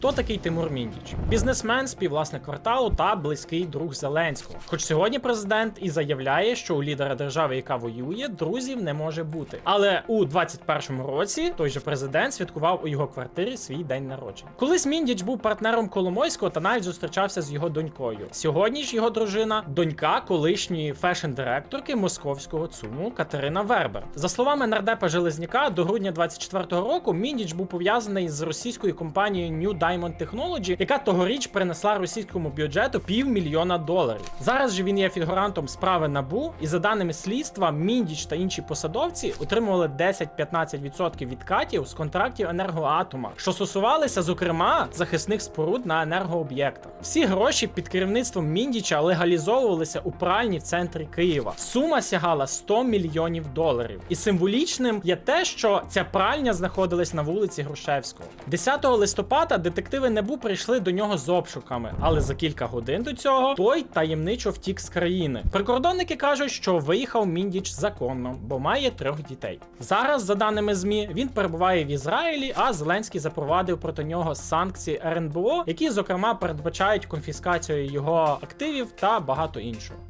Хто такий Тимур Міндіч? Бізнесмен, співвласник кварталу та близький друг Зеленського. Хоч сьогодні президент і заявляє, що у лідера держави, яка воює, друзів не може бути. Але у 21-му році той же президент святкував у його квартирі свій день народження. Колись Міндіч був партнером Коломойського та навіть зустрічався з його донькою. Сьогодні ж його дружина донька колишньої фешн-директорки московського ЦУМу Катерина Вербер. За словами нардепа Железняка, до грудня 24-го року Міндіч був пов'язаний з російською компанією New Diamond Technology, яка тогоріч принесла російському бюджету півмільйона доларів. Зараз же він є фігурантом справи набу, і за даними слідства, Міндіч та інші посадовці отримували 10-15% відкатів з контрактів енергоатома, що стосувалися, зокрема, захисних споруд на енергооб'єктах. Всі гроші під керівництвом Міндіча легалізовувалися у пральні в центрі Києва. Сума сягала 100 мільйонів доларів. І символічним є те, що ця пральня знаходилась на вулиці Грушевського. 10 листопада детективи НЕБУ прийшли до нього з обшуками, але за кілька годин до цього той таємничо втік з країни. Прикордонники кажуть, що виїхав Міндіч законно, бо має трьох дітей. Зараз, за даними ЗМІ, він перебуває в Ізраїлі, а Зеленський запровадив проти нього санкції РНБО, які, зокрема, передбачають конфіскацію його активів та багато іншого.